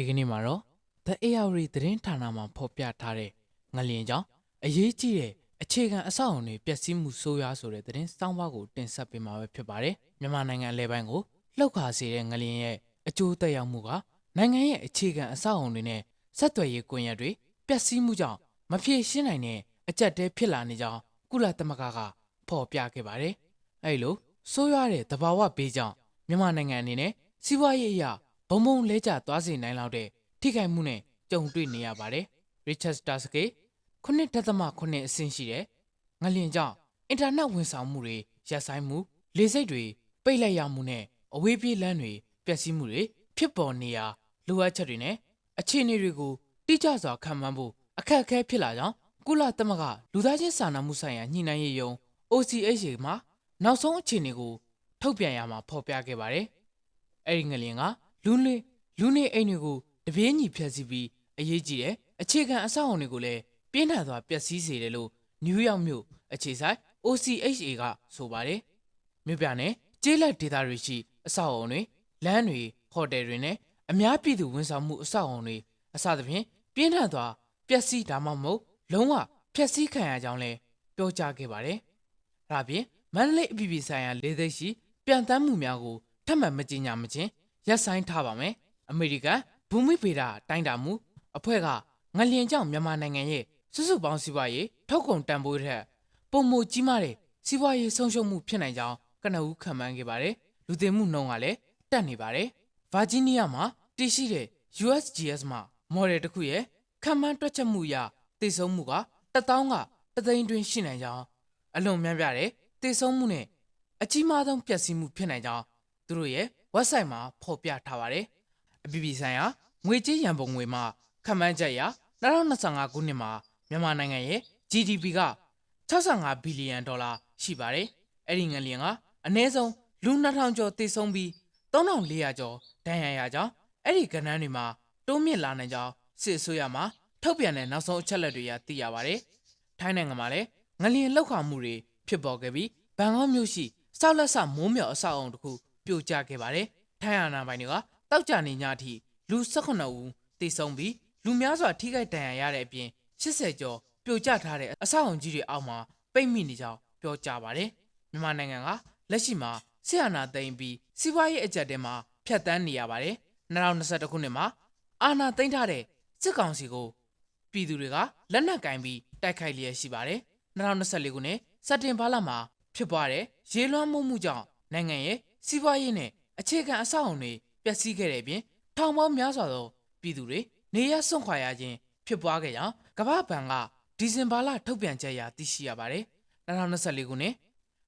ဒီကနေ့မှာတော့ The AR သတင်းဌာနမှာဖော်ပြထားတဲ့ငလျင်ကြောင့်အရေးကြီးတဲ့အခြေခံအဆောက်အအုံတွေပျက်စီးမှုဆိုးရွားဆိုတဲ့သတင်းစောင်းပါးကိုတင်ဆက်ပေးမှာပဲဖြစ်ပါတယ်မြန်မာနိုင်ငံအလဲပိုင်းကိုလှုပ်ခါစေတဲ့ငလျင်ရဲ့အကျိုးသက်ရောက်မှုကနိုင်ငံရဲ့အခြေခံအဆောက်အအုံတွေနဲ့ဆက်သွယ်ရေးကွန်ရက်တွေပျက်စီးမှုကြောင့်မဖြေရှင်းနိုင်တဲ့အကြက်တဲဖြစ်လာနေကြောင်းကုလသမဂ္ဂကဖော်ပြခဲ့ပါတယ်အဲဒီလိုဆိုးရွားတဲ့သဘာဝဘေးကြောင့်မြန်မာနိုင်ငံအနေနဲ့စီးပွားရေးအရာ ဘုံဘုံလဲကျသွားစေနိုင်လောက်တဲ့ထိခိုက်မှုနဲ့ကြုံတွေ့နေရပါတယ်။ Richard Starsky ခုနှစ်ဒသမခုနှစ်အဆင့်ရှိတဲ့ငလျင်ကြောင့်အင်တာနက်ဝန်ဆောင်မှုတွေရပ်ဆိုင်းမှုလေဆိပ်တွေပိတ်လိုက်ရမှုနဲ့အဝေးပြေးလမ်းတွေပျက်စီးမှုတွေဖြစ်ပေါ်နေရာလိုအပ်ချက်တွေနဲ့အခြေအနေတွေကိုတိကျစွာခံမှန်းဖို့အခက်အခဲဖြစ်လာကြောင်းကုလသမဂ္ဂလူသားချင်းစာနာမှုဆိုင်ရာညှိနှိုင်းရေးယုံ OCHA မှာနောက်ဆုံးအခြေအနေကိုထုတ်ပြန်ရမှာဖော်ပြခဲ့ပါတယ်။အဲ့ဒီငလျင်က လူနေလူနေအိမ်တွေကိုတပြေးညီဖျက်ဆီးပြီးအရေးကြီးတဲ့အခြေခံအဆောက်အအုံတွေကိုလည်းပြင်းထန်စွာပျက်စီးစေတယ်လို့နယူးယောက်မြို့အခြေဆိုင် OCHA ကဆိုပါတယ်။မြို့ပြနဲ့ကျေးလက်ဒေသတွေရှိအဆောက်အအုံတွေလမ်းတွေဟိုတယ်တွေနဲ့အများပြည်သူဝန်ဆောင်မှုအဆောက်အအုံတွေအစသဖြင့်ပြင်းထန်စွာပျက်စီးဒါမှမဟုတ်လုံးဝဖျက်ဆီးခံရကြောင်းလည်းပြောကြားခဲ့ပါတယ်။ဒါ့အပြင်မန္တလေးအပြည်ပြည်ဆိုင်ရာလေသိက်ရှိပြန်တမ်းမှုများကိုထပ်မံမကြေညာမချင်း ရပ်ဆိုင်းထားပါမယ်။အမေရိကန်ဘူမိဗေဒတိုင်းတာမှုအဖွဲ့ကငလျင်ကြောင့်မြန်မာနိုင်ငံရဲ့စုစုပေါင်းစီးပွားရေးထုတ်ကုန်တန်ဖိုးထက်ပုံမကြီးမားတဲ့စီးပွားရေးဆုံးရှုံးမှုဖြစ်နိုင်ကြောင်းကနဦးခံမှန်းခဲ့ပါတယ်။လူသိမှုနှုန်းကလည်းတက်နေပါတယ်။ဗာဂျီးနီးယားမှာတည်ရှိတဲ့ USGS မှာမော်ဒယ်တစ်ခုရဲ့ခံမှန်းတွက်ချက်မှုအရတည်ဆုံးမှုကတစ်တောင်းကတသိန်းတွင်းရှိနိုင်ကြောင်းအလွန်များပြားတဲ့တည်ဆုံးမှုနဲ့အကြီးမားဆုံးပျက်စီးမှုဖြစ်နိုင်ကြောင်းသူတို့ရဲ့ website မှာဖော်ပြထားပါတယ်။အပြည်ပြည်ဆိုင်ရာငွေကြေးရန်ပုံငွေမှာခံမှန်းချက်အရ2025ခုနှစ်မှာမြန်မာနိုင်ငံရဲ့ GDP က65ဘီလီယံဒေါ်လာရှိပါတယ်။အဲ့ဒီငလျင်ကအနည်းဆုံးလူ2000ကျော်တည်ဆုံးပြီး3400ကျော်ဒဏ်ရာရကြောင်းအဲ့ဒီကဏ္ဍတွေမှာတိုးမြင့်လာနိုင်ကြောင်းစစ်အစိုးရမှထုတ်ပြန်တဲ့နောက်ဆုံးအချက်လက်တွေအရသိရပါတယ်။ထိုင်းနိုင်ငံမှာလည်းငလျင်လောက်ခါမှုတွေဖြစ်ပေါ်ခဲ့ပြီးဘန်ကောက်မြို့ရှိစောက်လက်ဆမိုးမြော်အဆောက်အုံတစ်ခု ပြိုကျခဲ့ပါတယ်။ထိုင်းအာဏာပိုင်တွေကတောက်ကြနေညအထိလူ18ဦးသေဆုံးပြီးလူများစွာထိခိုက်ဒဏ်ရာရတဲ့အပြင်80ကျော်ပြိုကျထားတဲ့အဆောက်အုံကြီးတွေအောက်မှာပိတ်မိနေကြောင်းပြောကြားပါတယ်။မြန်မာနိုင်ငံကလက်ရှိမှာဆီယနာသိမ်းပြီးစီးပွားရေးအကြက်တဲမှာဖြတ်တန်းနေရပါတယ်။2021ခုနှစ်မှာအာဏာသိမ်းထားတဲ့စစ်ကောင်စီကိုပြည်သူတွေကလက်နက်ကင်ပြီးတိုက်ခိုက်လျက်ရှိပါတယ်။2024ခုနှစ်စက်တင်ဘာလမှာဖြစ်ပွားတဲ့ရေလွှမ်းမှုမှုကြောင့်နိုင်ငံရဲ့ စီးပွားရေးနဲ့အခြေခံအဆောက်အုံတွေပျက်စီးခဲ့တဲ့အပြင်ထောင်ပေါင်းများစွာသောပြည်သူတွေနေရစွန့်ခွာရခြင်းဖြစ်ပွားခဲ့ကြောင်းကမ္ဘာ့ဘဏ်ကဒီဇင်ဘာလထုတ်ပြန်ချက်အရသိရှိရပါတယ်။2024ခုနှစ်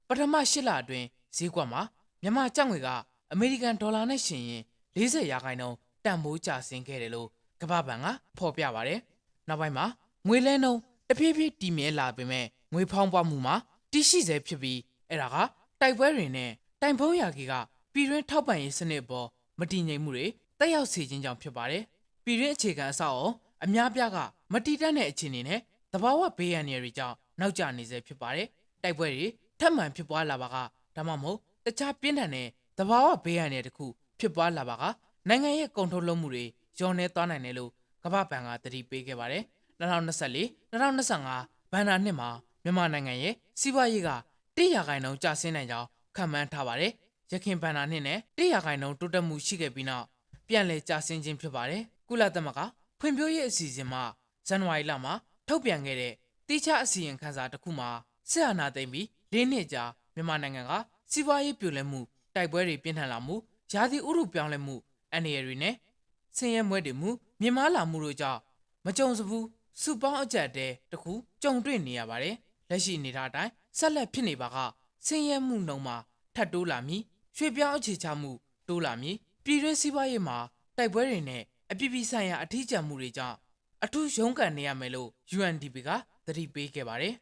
ပထမ၈လအတွင်းဈေးကွက်မှာမြန်မာကျပ်ငွေကအမေရိကန်ဒေါ်လာနဲ့ရှင်ရင်40ရာခိုင်နှုန်းတန်ဖိုးကျဆင်းခဲ့တယ်လို့ကမ္ဘာ့ဘဏ်ကဖော်ပြပါတယ်။နောက်ပိုင်းမှာငွေလဲနှုန်းတဖြည်းဖြည်းတည်မြဲလာပေမဲ့ငွေဖောင်းပွားမှုမှာတည်ရှိစေဖြစ်ပြီးအဲ့ဒါကတိုက်ပွဲတွေနဲ့ တိုင်ဖုံးရာကြီးကပြည်တွင်းထောက်ပံ့ရေးစနစ်ပေါ်မတည်ငြိမ်မှုတွေတက်ရောက်စေခြင်းကြောင့်ဖြစ်ပါတယ်။ပြည်တွင်းအခြေခံအဆောက်အအုံအများပြားကမတည်တတ်တဲ့အခြေအနေနဲ့တဘာဝဘေးရန်တွေကြောင့်နောက်ကျနေစေဖြစ်ပါတယ်။တိုက်ပွဲတွေထပ်မံဖြစ်ပွားလာပါကဒါမှမဟုတ်တခြားပြင်းထန်တဲ့တဘာဝဘေးရန်တွေတခုဖြစ်ပွားလာပါကနိုင်ငံရဲ့ကုန်ထုတ်လုပ်မှုတွေညှော်နေသွားနိုင်တယ်လို့ကမ္ဘာ့ဘဏ်ကသတိပေးခဲ့ပါတယ်။2024 2025ဘဏ္ဍာနှစ်မှာမြန်မာနိုင်ငံရဲ့စီးပွားရေးက100ရာခိုင်နှုန်းကျဆင်းနိုင်ကြောင်း ခန့်မှန်းထားပါတယ်။ရခိုင်ဘဏ္ဍာနှစ်နဲ့100ရာခိုင်နှုန်းတိုးတက်မှုရှိခဲ့ပြီးနောက်ပြန်လည်ကျဆင်းခြင်းဖြစ်ပါတယ်။ကုလသမဂ္ဂဖွံ့ဖြိုးရေးအစီအစဉ်မှဇန်နဝါရီလမှာထုတ်ပြန်ခဲ့တဲ့တိကျအစီရင်ခံစာတစ်ခုမှာဆက်အာဏာသိမ်းပြီး၄နှစ်ကြာမြန်မာနိုင်ငံကစီးပွားရေးပြိုလဲမှုတိုက်ပွဲတွေပြင်းထန်လာမှုယာတိဥရုပြောင်းလဲမှုအန္တရာယ်တွေနဲ့ဆင်းရဲမွဲတေမှုမြင့်မားလာမှုတို့ကြောင့်မကြုံစဘူးစုပေါင်းအကြက်တဲတခုကြုံတွေ့နေရပါတယ်လက်ရှိအနေထားအတိုင်းဆက်လက်ဖြစ်နေပါကဆင်းရဲမှုနှုန်းမှာ ထပ်တိုးလာမည်ရွှေပြောင်းအခြေချမှုတိုးလာမည်ပြည်တွင်းစီးပွားရေးမှာတိုက်ပွဲတွေနဲ့အပြည်ပြည်ဆိုင်ရာအထီးကျန်မှုတွေကြောင့်အထူးရုန်းကန်နေရမယ်လို့ UNDP ကသတိပေးခဲ့ပါတယ်